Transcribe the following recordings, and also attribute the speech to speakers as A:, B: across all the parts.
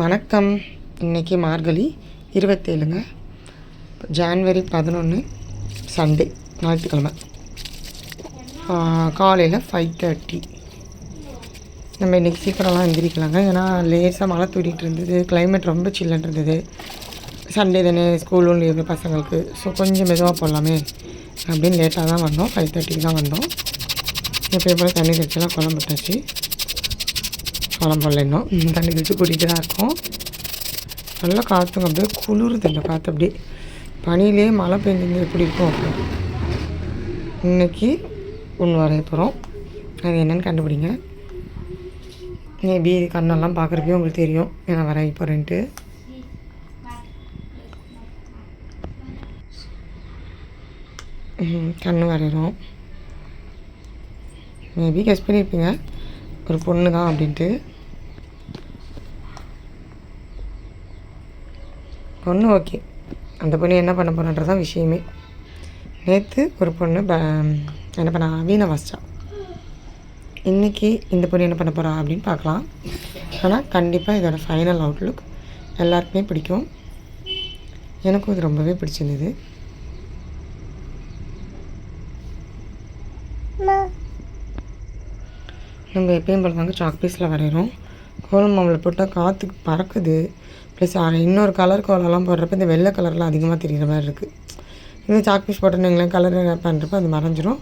A: வணக்கம். இன்னைக்கு மார்கழி இருபத்தேழுங்க. ஜான்வரி பதினொன்று சண்டே ஞாயிற்றுக்கிழமை. காலையில் ஃபைவ் தேர்ட்டி நம்ம இன்றைக்கி சீக்கிரம்லாம் எந்திரிக்கலாங்க. ஏன்னா லேசாக மழை தூடிட்டு இருந்தது. கிளைமேட் ரொம்ப சில்லுன்னு இருந்தது. சண்டே தானே ஸ்கூலும் லீவு பசங்களுக்கு. ஸோ கொஞ்சம் மெதுவாக போடலாமே அப்படின்னு லேட்டாக தான் வந்தோம். ஃபைவ் தேர்ட்டிக்கு தான் வந்தோம். எப்பயும் போல் தண்ணி தெளிச்செல்லாம் குழம்பு விட்டாச்சு. குழம்பு போடல இன்னும் தண்ணி தெளித்து கூட்டிகிட்டு தான் இருக்கோம். நல்லா காற்றுங்க அப்படியே குளிருது இந்த காற்று அப்படியே பனியிலே மழை பெஞ்சிருந்து எப்படி இருக்கும் அப்படி. இன்னைக்கு உன் வரைய போகிறோம் அது என்னென்னு கண்டுபிடிங்க. மேபி கண்ணெல்லாம் பார்க்குறப்பே உங்களுக்கு தெரியும். நான் வரைய போகிறேன்ட்டு கண் வரைகிறோம் மேபி கெஸ் பண்ணியிருப்பீங்க ஒரு பொண்ணு தான் அப்படின்ட்டு. பொண்ணு ஓகே. அந்த பொண்ணு என்ன பண்ண போறன்றது தான் விஷயமே. நேற்று ஒரு பொண்ணு ப என்ன பண்ண வீணை வாசிச்சா. இன்றைக்கி இந்த பொண்ணு என்ன பண்ண போகிறா அப்படின்னு பார்க்கலாம். ஆனால் கண்டிப்பாக இதோட ஃபைனல் அவுட்லுக் எல்லாருக்குமே பிடிக்கும். எனக்கும் இது ரொம்பவே பிடிச்சிருந்தது. நம்ம எப்பயும் போல தாங்க சாக் பீஸில் வரைகிறோம் கோலம் மாவில் போட்டால் காற்றுக்கு பறக்குது. ப்ளஸ் இன்னொரு கலர் கோலம்லாம் போடுறப்ப இந்த வெள்ளை கலர்லாம் அதிகமாக தெரிகிற மாதிரி இருக்குது இந்த சாக் பீஸ் போட்டோன்னு கலர் பண்ணுறப்ப அது மறைஞ்சிரும்.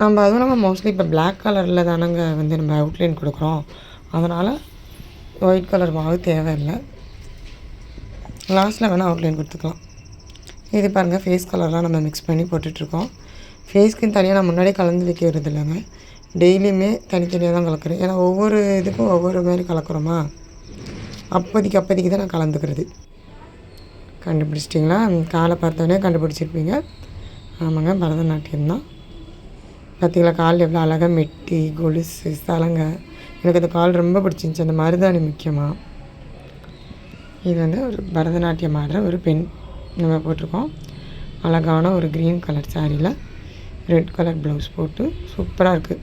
A: நம்ம அதுவும் இல்லாமல் மோஸ்ட்லி இப்போ பிளாக் கலரில் தானங்க வந்து நம்ம அவுட்லைன் கொடுக்குறோம். அதனால் ஒயிட் கலர் மாவு தேவையில்லை. லாஸ்ட்டில் வேணால் அவுட்லைன் கொடுத்துக்கலாம். இது பாருங்கள் ஃபேஸ் கலர்லாம் நம்ம மிக்ஸ் பண்ணி போட்டுட்ருக்கோம் ஃபேஸ்க்குன்னு தனியாக நான் முன்னாடியே கலந்து வைக்கிறது இல்லைங்க டெய்லியுமே தனித்தனியாக தான் கலக்கிறேன். ஏன்னா ஒவ்வொரு இதுக்கும் ஒவ்வொரு மாதிரி கலக்கிறோமா? அப்போதைக்கு அப்போதைக்கு தான் நான் கலந்துக்கிறது. கண்டுபிடிச்சிட்டிங்களா? காலை பார்த்தோன்னே கண்டுபிடிச்சிருப்பீங்க. ஆமாங்க பரதநாட்டியம் தான். பார்த்தீங்களா கால் எவ்வளோ அழகாக மெட்டி கொலுசு சலங்கை. எனக்கு அந்த கால் ரொம்ப பிடிச்சிருந்துச்சி. அந்த மருதாணி முக்கியமாக இது வந்து ஒரு பரதநாட்டியம் ஆடுற ஒரு பெண் நம்ம போட்டிருக்கோம். அழகான ஒரு க்ரீன் கலர் சாரியில் ரெட் கலர் ப்ளவுஸ் போட்டு சூப்பராக இருக்குது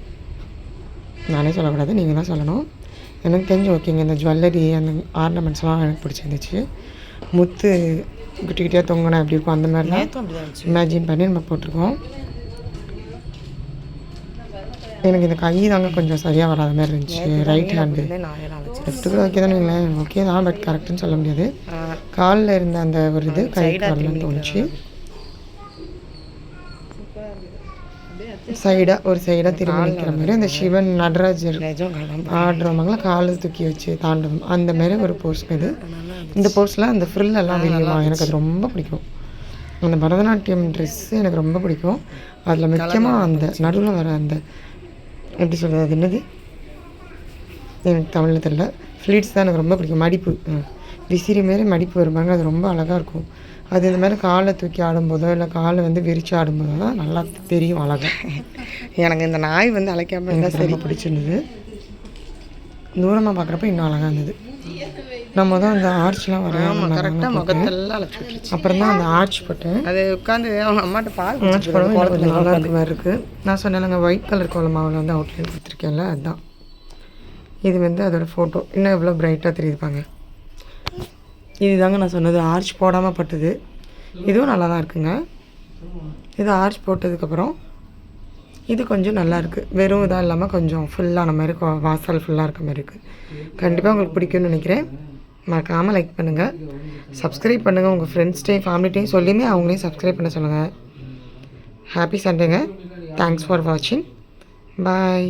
A: நானே சொல்லக்கூடாது நீங்கள் தான் சொல்லணும். எனக்கு தெரிஞ்சு ஓகேங்க இந்த ஜுவல்லரி அந்த ஆர்னமெண்ட்ஸ்லாம் எனக்கு பிடிச்சிருந்துச்சு. முத்து குட்டி குட்டியாக தொங்கினா எப்படி இருக்கும் அந்த மாதிரிலாம் இமேஜின் பண்ணி நம்ம போட்டிருக்கோம். எனக்கு இந்த கை தாங்க கொஞ்சம் சரியாக வராத மாதிரி இருந்துச்சு. ரைட் ஹேண்டு லெஃப்ட்டுக்கு ஓகே தான் ஓகே தான் பட் கரெக்டுன்னு சொல்ல முடியாது. காலில் இருந்த அந்த ஒரு இது கைக்கு வரலன்னு தோணுச்சு. சைடாக ஒரு சைடாக திரும்பி நிற்கிற மாதிரி. அந்த சிவன் நடராஜர் ஆடுறவங்களாம் காலை தூக்கி வச்சு தாண்டவம் அந்த மாதிரி ஒரு போர்ஸ் இது இந்த போர்ஸில் அந்த ஃப்ரில் எல்லாம் விரியுமா எனக்கு அது ரொம்ப பிடிக்கும். அந்த பரதநாட்டியம் ட்ரெஸ்ஸு எனக்கு ரொம்ப பிடிக்கும். அதில் முக்கியமாக அந்த நடுவில் வர அந்த எப்படி சொல்கிறது அது என்னது? எனக்கு தமிழில் தெரியல. ஃப்ளீட்ஸ் தான் எனக்கு ரொம்ப பிடிக்கும். மடிப்பு. விசிறி மாரி மடிப்பு வருவாங்க அது ரொம்ப அழகாக இருக்கும். அது இந்த மாதிரி காலை தூக்கி ஆடும்போதோ இல்லை காலை வந்து விரித்து ஆடும்போதோ தான் நல்லா தெரியும் அழகாக எனக்கு இந்த நாய் வந்து அழைக்காம இருந்தால் ரொம்ப பிடிச்சிருந்தது. தூரமாக பார்க்குறப்ப இன்னும் அழகாக இருந்தது. நம்ம தான் அந்த ஆர்ச்லாம் வரையாமல் கரெக்டாக முகத்தெல்லாம் அழைச்சி விட்டுருச்சு அப்புறம் தான் அந்த ஆர்ச் போட்டேன்.
B: அது உட்காந்து அவங்க அம்மாட்ட பால்
A: கொஞ்சம் நல்லா இருக்க மாதிரி இருக்குது நான் சொன்னேன்லங்க ஒயிட் கலர் கோலம் மாவில் வந்து அவுட்லைன் கொடுத்துருக்கேன்ல அதுதான் இது வந்து அதோட ஃபோட்டோ இன்னும் எவ்வளோ பிரைட்டாக தெரியுதுப்பாங்க இதுதாங்க நான் சொன்னது. ஆர்ச் போடாமல் பட்டது. இதுவும் நல்லா தான் இருக்குங்க. இது ஆர்ச் போட்டதுக்கப்புறம் இது கொஞ்சம் நல்லா இருக்குது வெறும் இதாக இல்லாமல் கொஞ்சம் ஃபுல்லான மாதிரி கொ- வாசல் ஃபுல்லாக இருக்க மாதிரி இருக்குது கண்டிப்பாக உங்களுக்கு பிடிக்கும்னு நினைக்கிறேன். மறக்காமல் லைக் பண்ணுங்கள் சப்ஸ்கிரைப் பண்ணுங்கள் உங்கள் ஃப்ரெண்ட்ஸ்டையும் ஃபேமிலிட்டையும் சொல்லியுமே அவங்களையும் சப்ஸ்கிரைப் பண்ண சொல்லுங்கள் ஹாப்பி சண்டேங்க தேங்க்ஸ் ஃபார் வாட்சிங் பாய்